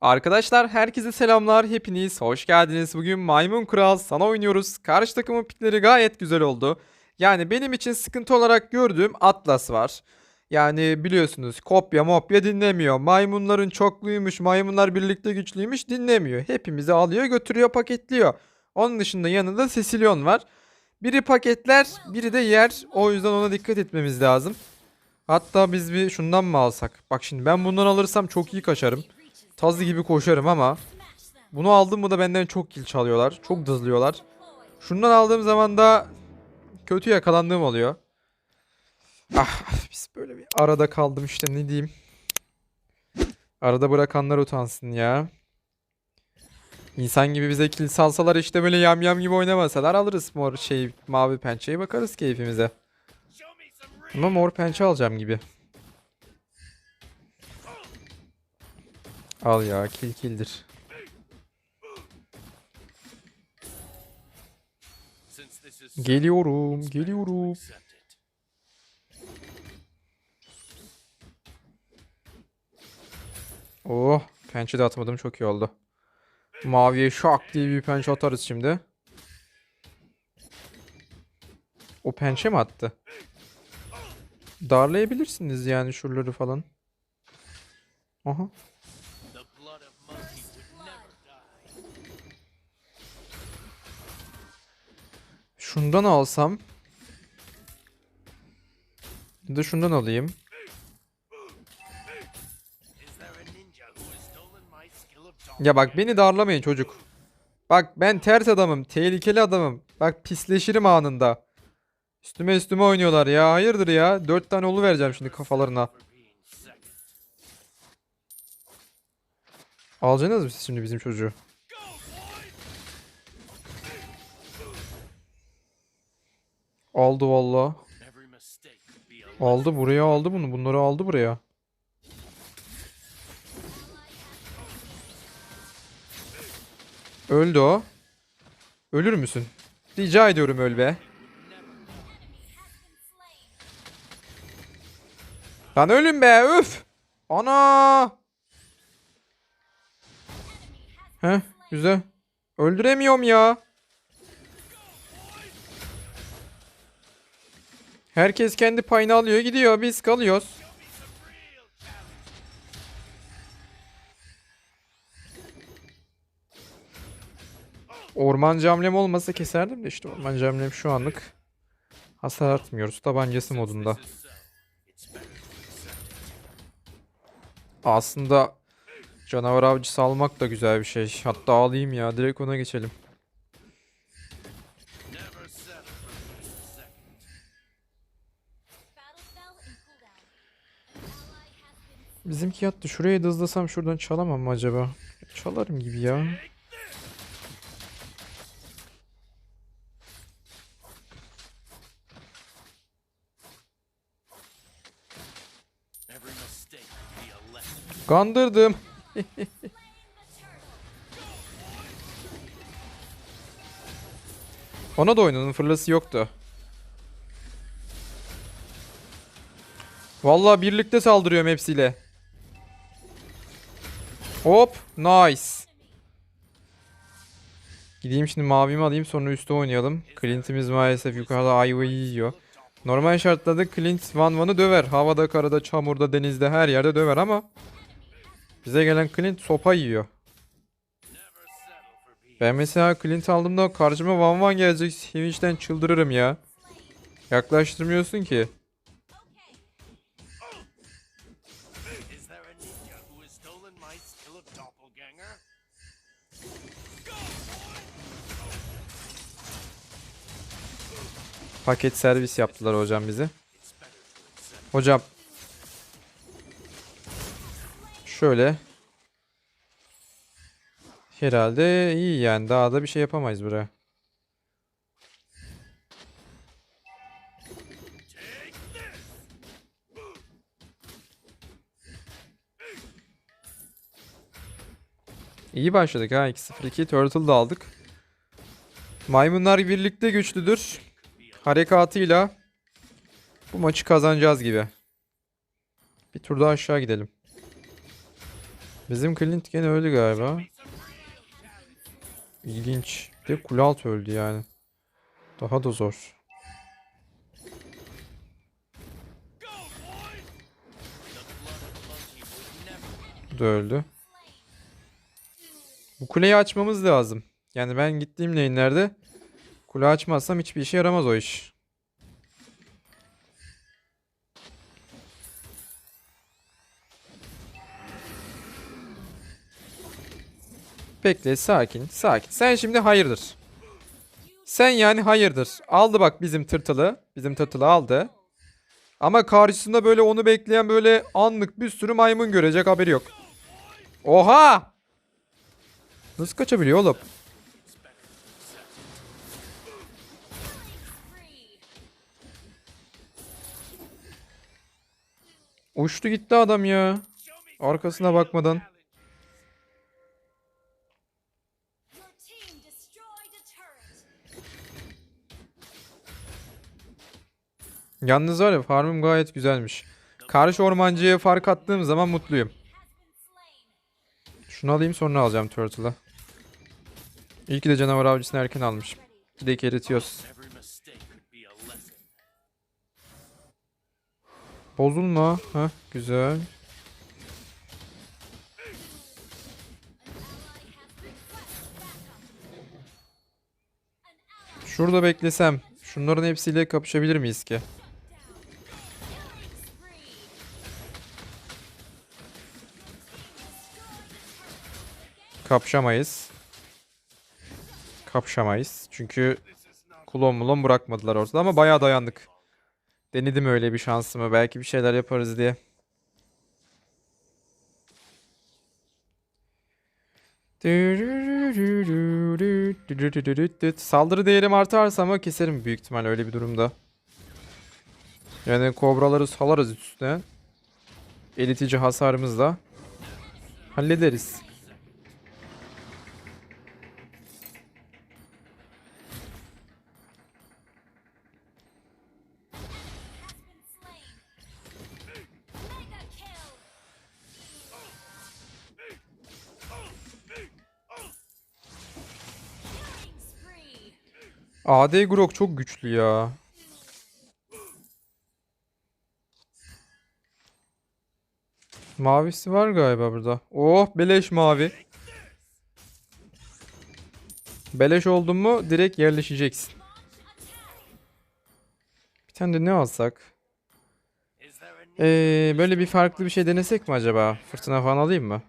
Arkadaşlar herkese selamlar. Hepiniz hoş geldiniz. Bugün Maymun Kral sana oynuyoruz. Karşı takımın pikleri gayet güzel oldu. Yani benim için sıkıntı olarak gördüğüm Atlas var. Yani biliyorsunuz kopya mopya dinlemiyor. Maymunların çokluymuş, maymunlar birlikte güçlüymüş dinlemiyor. Hepimizi alıyor götürüyor paketliyor. Onun dışında yanında Cecilion var. Biri paketler, biri de yer. O yüzden ona dikkat etmemiz lazım. Hatta biz bir şundan mı alsak? Bak şimdi ben bundan alırsam çok iyi kaçarım. Tazı gibi koşarım ama bunu aldım mı da benden çok kill çalıyorlar. Çok dızlıyorlar. Şundan aldığım zaman da kötü yakalandığım oluyor. Ah biz böyle bir arada kaldım işte ne diyeyim. Arada bırakanlar utansın ya. İnsan gibi bize kill salsalar işte böyle yamyam gibi oynamasalar alırız mor şey mavi pençeyi bakarız keyfimize. Ama mor pençe alacağım gibi. Al ya kill killdir. Geliyorum, geliyorum. Oh, pençe de atmadım çok iyi oldu. Maviye şak diye bir pençe atarız şimdi. O pençe mi attı? Darlayabilirsiniz yani şuraları falan. Aha. Şundan alsam. Bir de şundan alayım. Ya bak beni darlamayın çocuk. Bak ben ters adamım. Tehlikeli adamım. Bak pisleşirim anında. Üstüme üstüme oynuyorlar ya. Hayırdır ya. Dört tane olu vereceğim şimdi kafalarına. Alacaksınız mı siz şimdi bizim çocuğu? Aldı valla. Aldı buraya aldı bunu. Bunları aldı buraya. Öldü o. Ölür müsün? Rica ediyorum öl be. Lan ölün be üf. Ana. Heh güzel. Öldüremiyorum ya. Herkes kendi payını alıyor gidiyor biz kalıyoruz. Ormancı hamlem olmasa keserdim de işte ormancı hamlem şu anlık hasar atmıyoruz tabancası modunda. Aslında canavar avcısı almak da güzel bir şey. Hatta alayım ya direkt ona geçelim. Bizimki yattı. Şuraya da hızlasam şuradan çalamam mı acaba? Çalarım gibi ya. Kandırdım. Ona da oynanın fırlası yoktu. Vallahi birlikte saldırıyorum hepsiyle. Hop, nice. Gideyim şimdi mavimi alayım sonra üstte oynayalım. Clint'imiz maalesef yukarıda ayvayı yiyor. Normal şartlarda Clint Van Van'ı döver. Havada, karada, çamurda, denizde her yerde döver ama bize gelen Clint sopa yiyor. Ben mesela Clint aldığımda karşıma Van Van gelecek. Sevinçten çıldırırım ya. Yaklaştırmıyorsun ki. Paket servis yaptılar hocam bizi. Hocam. Şöyle. Herhalde iyi yani. Daha da bir şey yapamayız buraya. İyi başladık ha. 2-0-2 Turtle da aldık. Maymunlar birlikte güçlüdür. Harekatıyla bu maçı kazanacağız gibi. Bir tur daha aşağı gidelim. Bizim Clint gene öldü galiba. İlginç. Bir de öldü yani. Daha da zor. Bu da öldü. Bu kuleyi açmamız lazım. Yani ben gittiğim lane'lerde kule açmazsam hiçbir işe yaramaz o iş. Bekle sakin sakin. Sen şimdi hayırdır. Sen yani hayırdır. Aldı bak bizim tırtılı. Bizim tırtılı aldı. Ama karşısında böyle onu bekleyen böyle anlık bir sürü maymun görecek haberi yok. Oha! Nasıl kaçabiliyor oğlum? Uçtu gitti adam ya. Arkasına bakmadan. Yalnız var ya farmım gayet güzelmiş. Karşı ormancıya fark attığım zaman mutluyum. Şunu alayım sonra alacağım Turtle'ı. İyi ki de canavar avcısını erken almışım. Bir de eritiyoruz. Bozulma. Ha güzel. Şurada beklesem. Şunların hepsiyle kapışabilir miyiz ki? Kapışamayız. Kapışamayız. Çünkü kulon mulon bırakmadılar ortada ama bayağı dayandık. Denedim öyle bir şansımı. Belki bir şeyler yaparız diye. Saldırı değerim artarsa ama keserim büyük ihtimal öyle bir durumda. Yani kobraları salarız üstüne. Elitici hasarımızla hallederiz. AD Grok çok güçlü ya. Mavisi var galiba burada. Oh beleş mavi. Beleş oldun mu direkt yerleşeceksin. Bir tane de ne alsak? Ee, böyle bir farklı bir şey denesek mi acaba? Fırtına falan alayım mı?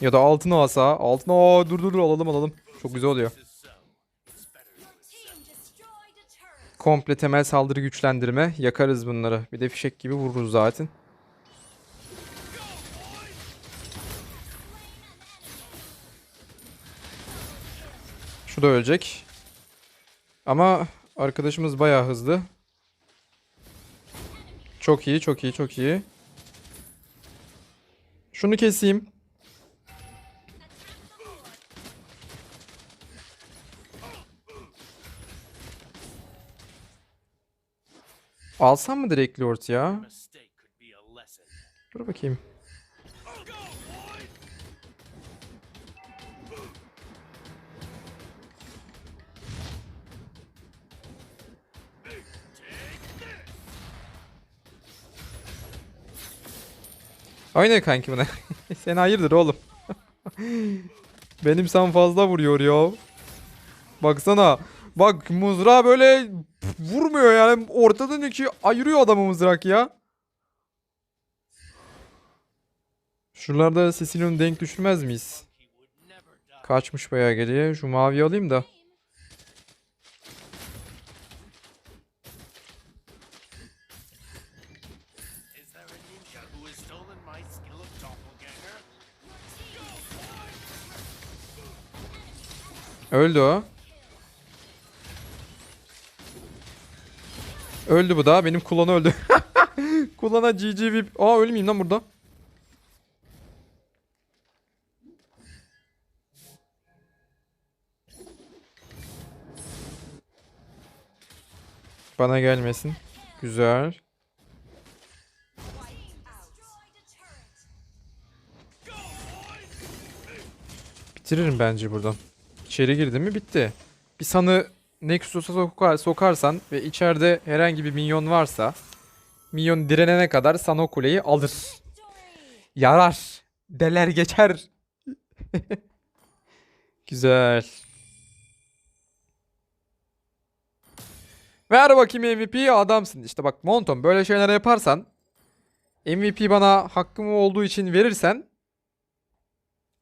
Ya da altın asa. Altın aa dur dur dur alalım alalım. Çok güzel oluyor. Komple temel saldırı güçlendirme. Yakarız bunları. Bir de fişek gibi vururuz zaten. Şu da ölecek. Ama arkadaşımız bayağı hızlı. Çok iyi, çok iyi, çok iyi. Şunu keseyim. Alsam mı direkt Lord ya? Dur bakayım. Aynen kanki buna. Sen hayırdır oğlum. Benim sen fazla vuruyor ya. Baksana. Bak mızrağı böyle vurmuyor yani. Ortadan iki ayırıyor adamı mızrak ya. Şuralarda Cecilio'nu denk düşürmez miyiz? Kaçmış bayağı geriye. Şu mavi alayım da. Is there Öldü bu da. Benim kullanı öldü. Kullana GG VIP. Aa ölmeyeyim lan burada. Bana gelmesin. Güzel. Bitiririm bence buradan. İçeri girdi mi bitti. Bir sanı Nexus'a sokar, sokarsan ve içeride herhangi bir minyon varsa minyon direnene kadar sana o kuleyi alır. Yarar. Deler geçer. Güzel. Ver bakayım MVP adamsın. İşte bak Monton böyle şeyler yaparsan MVP bana hakkım olduğu için verirsen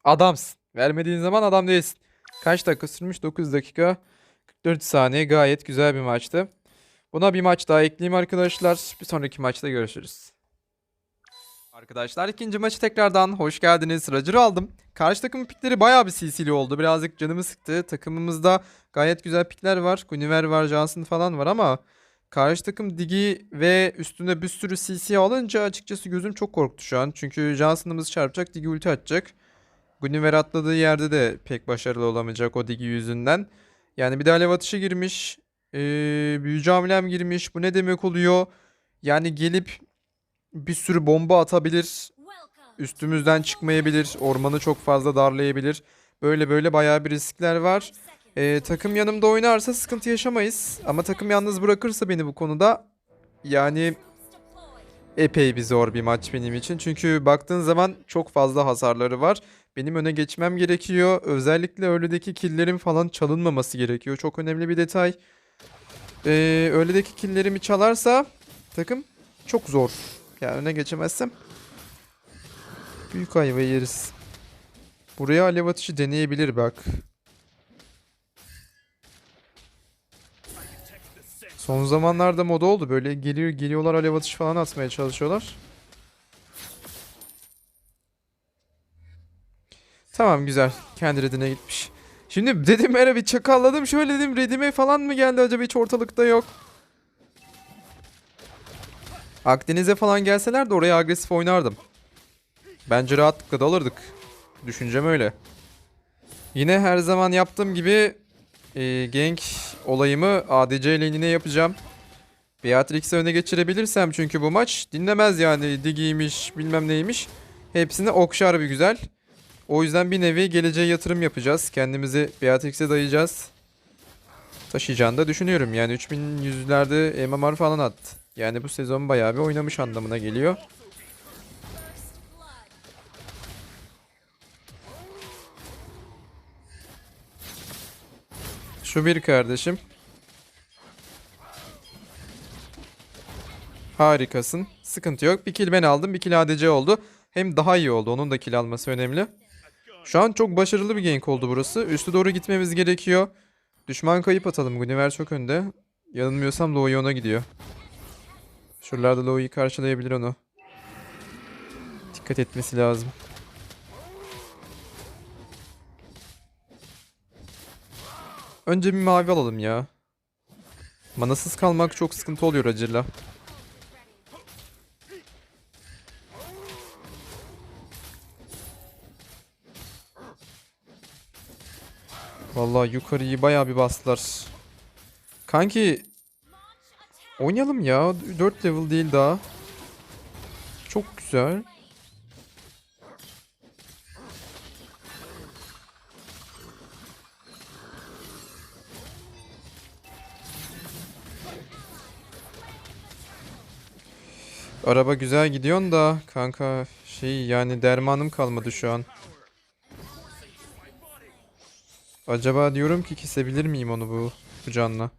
adamsın. Vermediğin zaman adam değilsin. Kaç dakika sürmüş? 9 dakika 44 saniye. Gayet güzel bir maçtı. Buna bir maç daha ekleyeyim arkadaşlar. Bir sonraki maçta görüşürüz. Arkadaşlar ikinci maçı tekrardan hoş geldiniz. Roger'ı aldım. Karşı takımın pikleri bayağı bir CC'li oldu. Birazcık canımı sıktı. Takımımızda gayet güzel pikler var. Guniver var, Johnson falan var ama karşı takım Digi ve üstüne bir sürü CC alınca açıkçası gözüm çok korktu şu an. Çünkü Johnson'ımız çarpacak, Digi ulti atacak. Guniver atladığı yerde de pek başarılı olamayacak o Digi yüzünden. Yani bir de alev atışı girmiş. Ee, büyücü hamlem girmiş. Bu ne demek oluyor? Yani gelip bir sürü bomba atabilir. Üstümüzden çıkmayabilir. Ormanı çok fazla darlayabilir. Böyle böyle bayağı bir riskler var. Ee, takım yanımda oynarsa sıkıntı yaşamayız. Ama takım yalnız bırakırsa beni bu konuda yani epey bir zor bir maç benim için. Çünkü baktığın zaman çok fazla hasarları var. Benim öne geçmem gerekiyor. Özellikle öğledeki killerim falan çalınmaması gerekiyor. Çok önemli bir detay. Ee, öğledeki killerimi çalarsa takım çok zor. Yani öne geçemezsem büyük ayva yeriz. Buraya alev atışı deneyebilir bak. Son zamanlarda moda oldu. Böyle geliyor geliyorlar alev atışı falan atmaya çalışıyorlar. Tamam güzel. Kendi redine gitmiş. Şimdi dedim era bir çakalladım. Şöyle dedim redime falan mı geldi acaba hiç ortalıkta yok. Akdeniz'e falan gelseler de oraya agresif oynardım. Bence rahatlıkla da alırdık. Düşüncem öyle. Yine her zaman yaptığım gibi e, gank olayımı ADC lane'ine yapacağım. Beatrix'i öne geçirebilirsem çünkü bu maç dinlemez yani Digi'ymiş bilmem neymiş. Hepsini okşar bir güzel. O yüzden bir nevi geleceğe yatırım yapacağız. Kendimizi Beatrix'e dayayacağız. Taşıyacağını da düşünüyorum. Yani 3100'lerde MMR falan attı. Yani bu sezon bayağı bir oynamış anlamına geliyor. Şu bir kardeşim. Harikasın. Sıkıntı yok. Bir kill ben aldım. Bir kill ADC oldu. Hem daha iyi oldu. Onun da kill alması önemli. Şu an çok başarılı bir gank oldu burası. Üstü doğru gitmemiz gerekiyor. Düşman kayıp atalım. Guniver çok önde. Yanılmıyorsam Lowy ona gidiyor. Şuralarda Lowy'yi karşılayabilir onu. Dikkat etmesi lazım. Önce bir mavi alalım ya. Manasız kalmak çok sıkıntı oluyor Acır'la. Vallahi yukarıyı bayağı bir bastılar. Kanki oynayalım ya. 4 level değil daha. Çok güzel. Araba güzel gidiyorsun da kanka şey yani dermanım kalmadı şu an. Acaba diyorum ki kesebilir miyim onu bu, bu canla?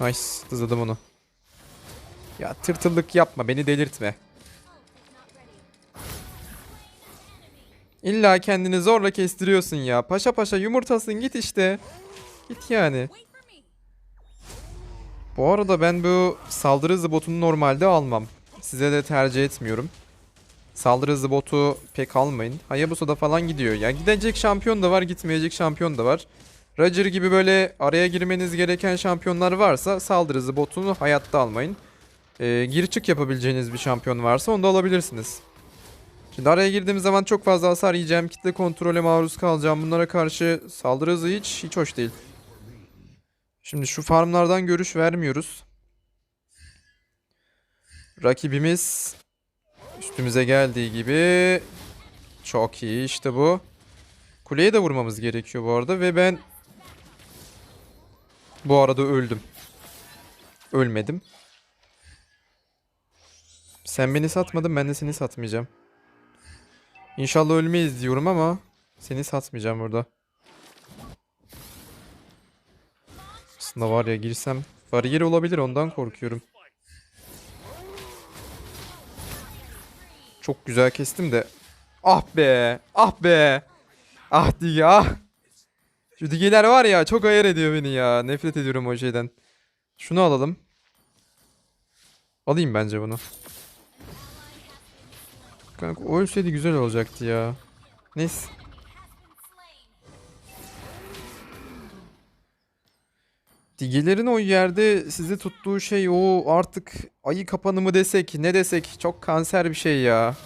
Nice, hızladım onu. Ya tırtıllık yapma, beni delirtme. İlla kendini zorla kestiriyorsun ya. Paşa paşa yumurtasın git işte. Git yani. Bu arada ben bu saldırı hızı botunu normalde almam. Size de tercih etmiyorum. Saldırı hızı botu pek almayın. Hayabusa'da falan gidiyor. Ya gidecek şampiyon da var, gitmeyecek şampiyon da var. Roger gibi böyle araya girmeniz gereken şampiyonlar varsa saldırı hızı botunu hayatta almayın. Ee, gir çık yapabileceğiniz bir şampiyon varsa onu da alabilirsiniz. Şimdi araya girdiğim zaman çok fazla hasar yiyeceğim. Kitle kontrole maruz kalacağım. Bunlara karşı saldırı hızı hiç hiç hoş değil. Şimdi şu farmlardan görüş vermiyoruz. Rakibimiz üstümüze geldiği gibi çok iyi işte bu. Kuleye de vurmamız gerekiyor bu arada ve ben bu arada öldüm. Ölmedim. Sen beni satmadın ben de seni satmayacağım. İnşallah ölmeyiz diyorum ama seni satmayacağım burada. Aslında var ya girsem bariyer olabilir ondan korkuyorum. Çok güzel kestim de. Ah be. Ah be. Ah Dige ah. Şu digeler var ya çok ayar ediyor beni ya. Nefret ediyorum o şeyden. Şunu alalım. Alayım bence bunu. Kanka o ölseydi güzel olacaktı ya. Neyse. Digelerin o yerde sizi tuttuğu şey o artık ayı kapanı mı desek ne desek çok kanser bir şey ya.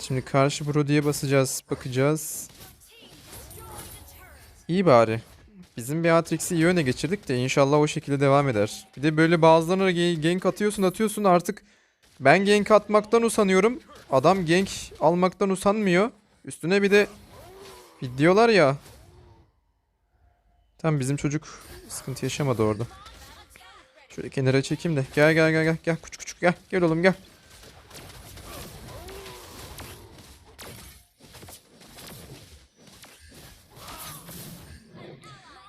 Şimdi karşı Brody'ye basacağız bakacağız. İyi bari. Bizim Beatrix'i iyi öne geçirdik de inşallah o şekilde devam eder. Bir de böyle bazılarına gank atıyorsun atıyorsun artık ben gank atmaktan usanıyorum. Adam gank almaktan usanmıyor. Üstüne bir de diyorlar ya. Tam bizim çocuk sıkıntı yaşamadı orada. Şöyle kenara çekeyim de. Gel gel gel gel gel küçük küçük gel. Gel oğlum gel.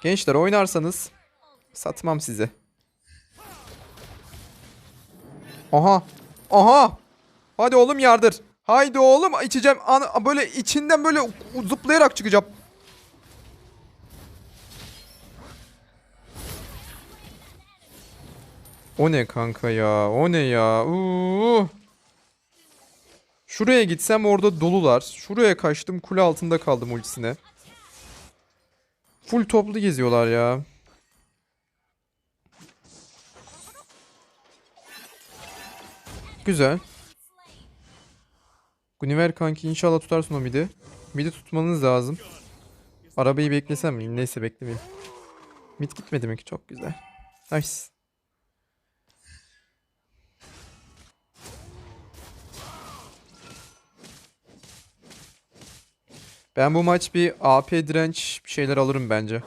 Gençler oynarsanız satmam size. Aha. Aha. Hadi oğlum yardır. Haydi oğlum içeceğim. Ana, böyle içinden böyle zıplayarak çıkacağım. O ne kanka ya? O ne ya? Uuu. Şuraya gitsem orada dolular. Şuraya kaçtım kule altında kaldım ultisine. Full toplu geziyorlar ya. Güzel. Guniver kanki inşallah tutarsın o midi. Midi tutmanız lazım. Arabayı beklesem mi? Neyse beklemeyeyim. Mid gitmedi mi ki? Çok güzel. Nice. Ben bu maç bir AP direnç bir şeyler alırım bence.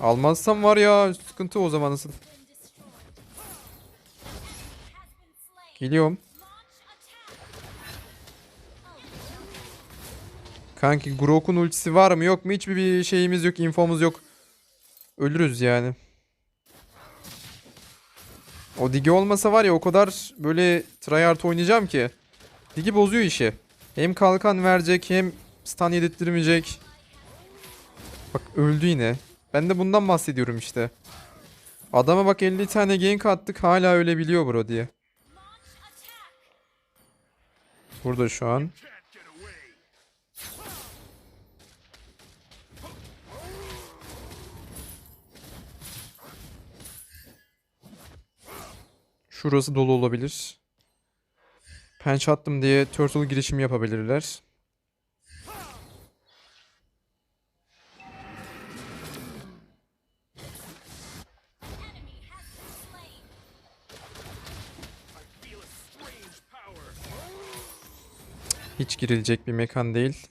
Almazsam var ya sıkıntı o zaman nasıl? Geliyorum. Kanki Grok'un ultisi var mı yok mu? Hiçbir bir şeyimiz yok, infomuz yok. Ölürüz yani. O Digi olmasa var ya o kadar böyle tryhard oynayacağım ki. Digi bozuyor işi. Hem kalkan verecek hem stun yedirttirmeyecek. Bak öldü yine. Ben de bundan bahsediyorum işte. Adama bak 50 tane gank attık hala ölebiliyor bro diye. Burada şu an. Şurası dolu olabilir. Penç attım diye turtle girişimi yapabilirler. Hiç girilecek bir mekan değil.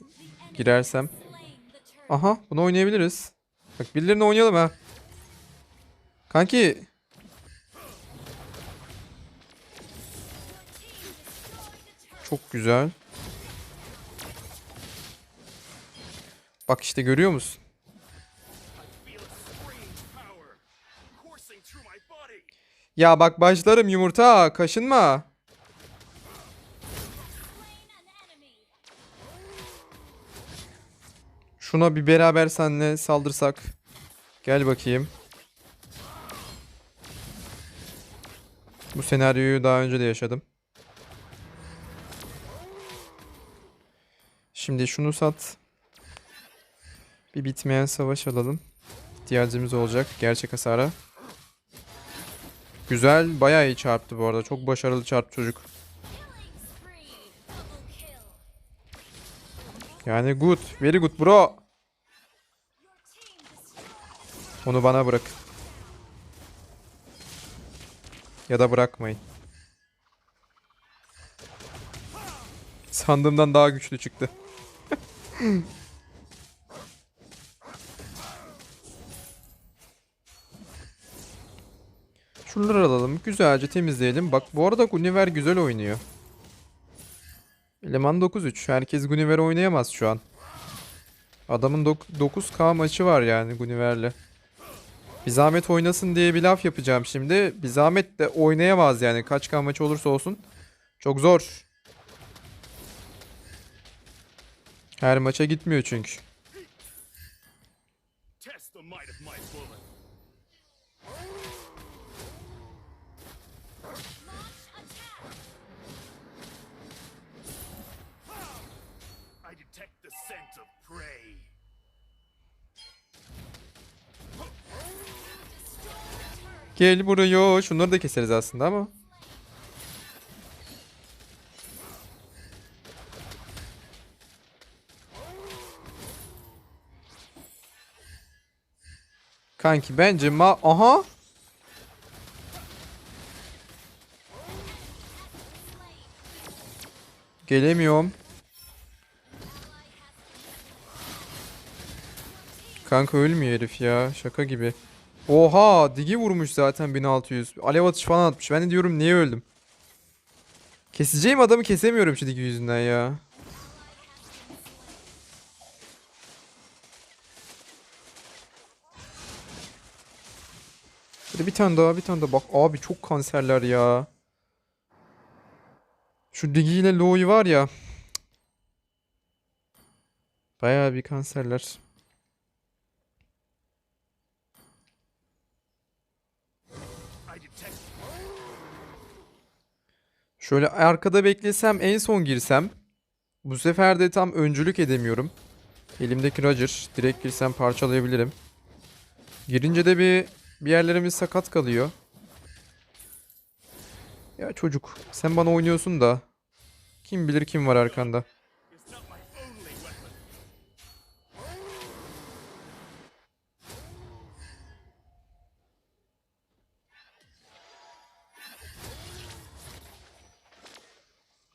Girersem. Aha bunu oynayabiliriz. Bak birilerini oynayalım ha. Kanki. Çok güzel. Bak işte görüyor musun? Ya bak başlarım yumurta kaşınma. Şuna bir beraber senle saldırsak. Gel bakayım. Bu senaryoyu daha önce de yaşadım. Şimdi şunu sat. Bir bitmeyen savaş alalım. İhtiyacımız olacak gerçek hasara. Güzel bayağı iyi çarptı bu arada. Çok başarılı çarptı çocuk. Yani good. Very good bro. Onu bana bırak. Ya da bırakmayın. Sandığımdan daha güçlü çıktı. Şunları alalım. Güzelce temizleyelim. Bak bu arada Guniver güzel oynuyor. Eleman 9-3. Herkes Guniver oynayamaz şu an. Adamın dok- 9K maçı var yani Guniver'le. Bir zahmet oynasın diye bir laf yapacağım şimdi. Bir zahmet de oynayamaz yani. Kaç K maçı olursa olsun. Çok zor. Her maça gitmiyor çünkü. Gel buraya. Şunları da keseriz aslında ama. Kanki bence ma... Aha! Gelemiyorum. Kanka ölmüyor herif ya. Şaka gibi. Oha! Digi vurmuş zaten 1600. Alev atış falan atmış. Ben de diyorum niye öldüm? Keseceğim adamı kesemiyorum şu Digi yüzünden ya. Hadi bir tane daha bir tane daha. Bak abi çok kanserler ya. Şu Digi ile Lo'yu var ya. Bayağı bir kanserler. Şöyle arkada beklesem en son girsem. Bu sefer de tam öncülük edemiyorum. Elimdeki Roger. Direkt girsem parçalayabilirim. Girince de bir bir yerlerimiz sakat kalıyor. Ya çocuk sen bana oynuyorsun da. Kim bilir kim var arkanda.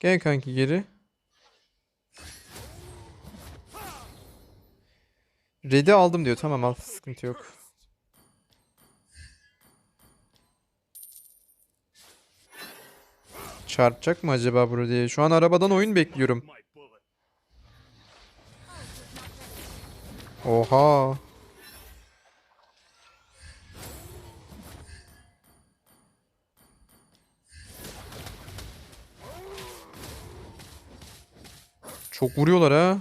Gel kanki geri. Red'i aldım diyor. Tamam al. Sıkıntı yok. Çarpacak mı acaba diye. Şu an arabadan oyun bekliyorum. Oha. Çok vuruyorlar ha.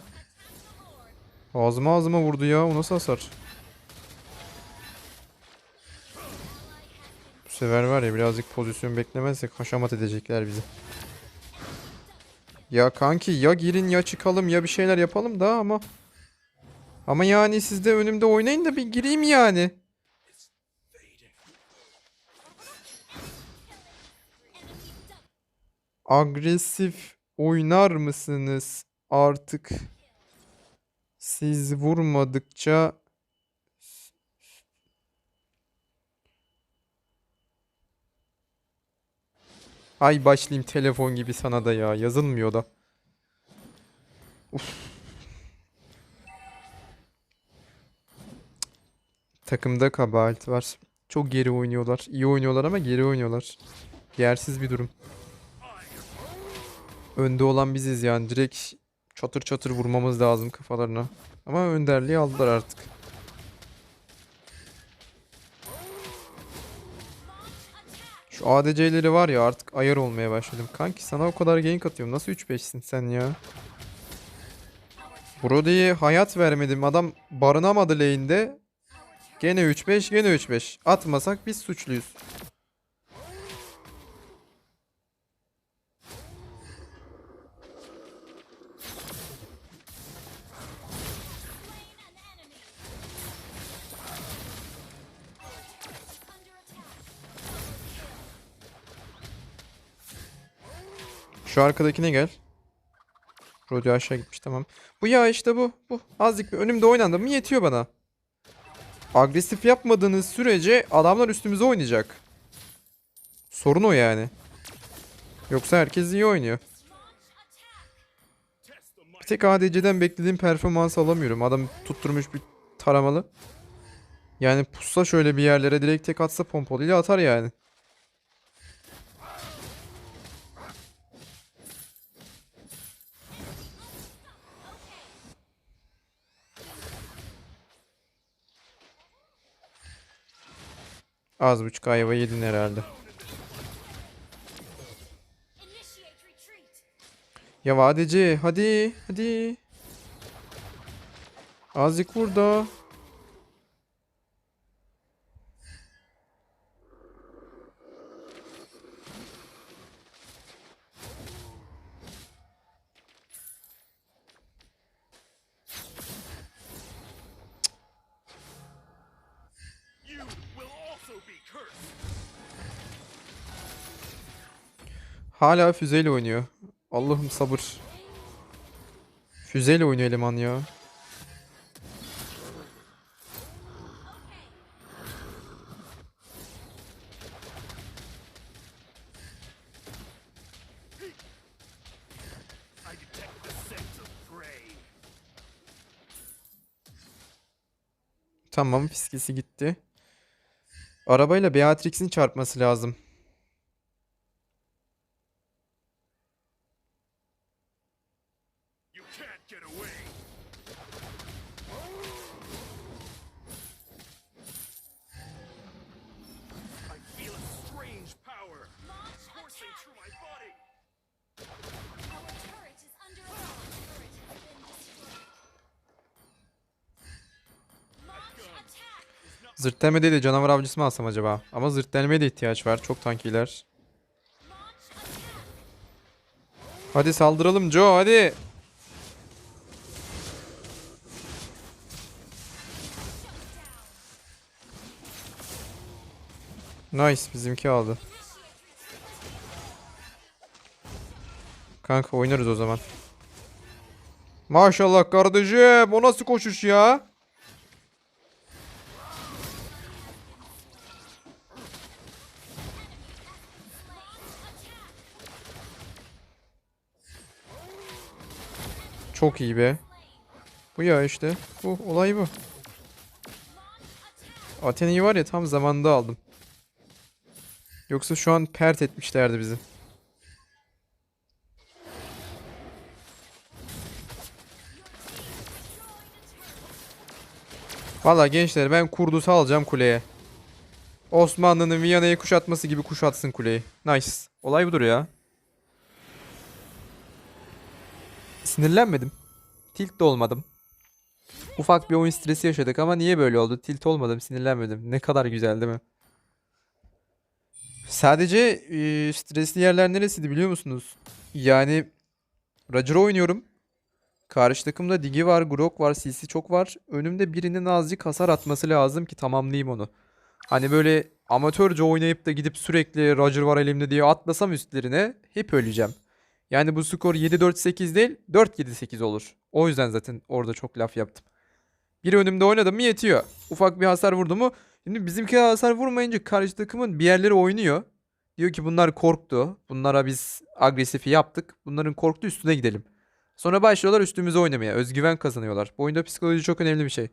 Ağzıma ağzıma vurdu ya. O nasıl hasar? Bu sefer var ya birazcık pozisyon beklemezsek haşamat edecekler bizi. Ya kanki ya girin ya çıkalım ya bir şeyler yapalım da ama ama yani siz de önümde oynayın da bir gireyim yani. Agresif oynar mısınız artık? Siz vurmadıkça Ay başlayayım telefon gibi sana da ya. Yazılmıyor da. Uf. Takımda kabahat var. Çok geri oynuyorlar. İyi oynuyorlar ama geri oynuyorlar. Yersiz bir durum. Önde olan biziz yani. Direkt çatır çatır vurmamız lazım kafalarına. Ama önderliği aldılar artık. Şu ADC'leri var ya artık ayar olmaya başladım. Kanki sana o kadar gank atıyorum. Nasıl 3-5'sin sen ya? Brody'ye hayat vermedim. Adam barınamadı lane'de. Gene 3-5 gene 3-5. Atmasak biz suçluyuz. Şu arkadakine gel. Rodeo aşağı gitmiş tamam. Bu ya işte bu. Bu. Azıcık bir önümde oynandı mı yetiyor bana. Agresif yapmadığınız sürece adamlar üstümüze oynayacak. Sorun o yani. Yoksa herkes iyi oynuyor. Bir tek ADC'den beklediğim performans alamıyorum. Adam tutturmuş bir taramalı. Yani pussa şöyle bir yerlere direkt tek atsa pompalıyla atar yani. Az buçuk ayva yedin herhalde. Ya vadeci hadi hadi. Azıcık vur da. Hala füzeyle oynuyor. Allah'ım sabır. Füzeyle oynuyor eleman ya. Tamam fiskisi gitti. Arabayla Beatrix'in çarpması lazım. Zırt değil de canavar avcısı mı alsam acaba? Ama zırt delmeye de ihtiyaç var. Çok tankiler. Hadi saldıralım Joe hadi. Nice bizimki aldı. Kanka oynarız o zaman. Maşallah kardeşim o nasıl koşuş ya? Çok iyi be. Bu ya işte. Bu olay bu. Athena'yı var ya tam zamanında aldım. Yoksa şu an pert etmişlerdi bizi. Valla gençler ben kurdusu alacağım kuleye. Osmanlı'nın Viyana'yı kuşatması gibi kuşatsın kuleyi. Nice. Olay budur ya. Sinirlenmedim. Tilt de olmadım. Ufak bir oyun stresi yaşadık ama niye böyle oldu? Tilt olmadım, sinirlenmedim. Ne kadar güzel değil mi? Sadece e, stresli yerler neresiydi biliyor musunuz? Yani Roger oynuyorum. Karşı takımda Digi var, Grok var, CC çok var. Önümde birinin azıcık hasar atması lazım ki tamamlayayım onu. Hani böyle amatörce oynayıp da gidip sürekli Roger var elimde diye atlasam üstlerine hep öleceğim. Yani bu skor 7-4-8 değil 4-7-8 olur. O yüzden zaten orada çok laf yaptım. Bir önümde oynadım mı yetiyor. Ufak bir hasar vurdu mu. Şimdi bizimki hasar vurmayınca karşı takımın bir yerleri oynuyor. Diyor ki bunlar korktu. Bunlara biz agresifi yaptık. Bunların korktu üstüne gidelim. Sonra başlıyorlar üstümüze oynamaya. Özgüven kazanıyorlar. Bu oyunda psikoloji çok önemli bir şey.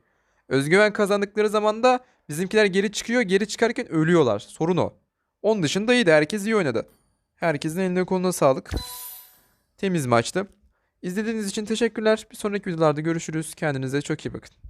Özgüven kazandıkları zaman da bizimkiler geri çıkıyor. Geri çıkarken ölüyorlar. Sorun o. Onun dışında iyiydi. Herkes iyi oynadı. Herkesin eline koluna sağlık. Temiz maçtı. İzlediğiniz için teşekkürler. Bir sonraki videolarda görüşürüz. Kendinize çok iyi bakın.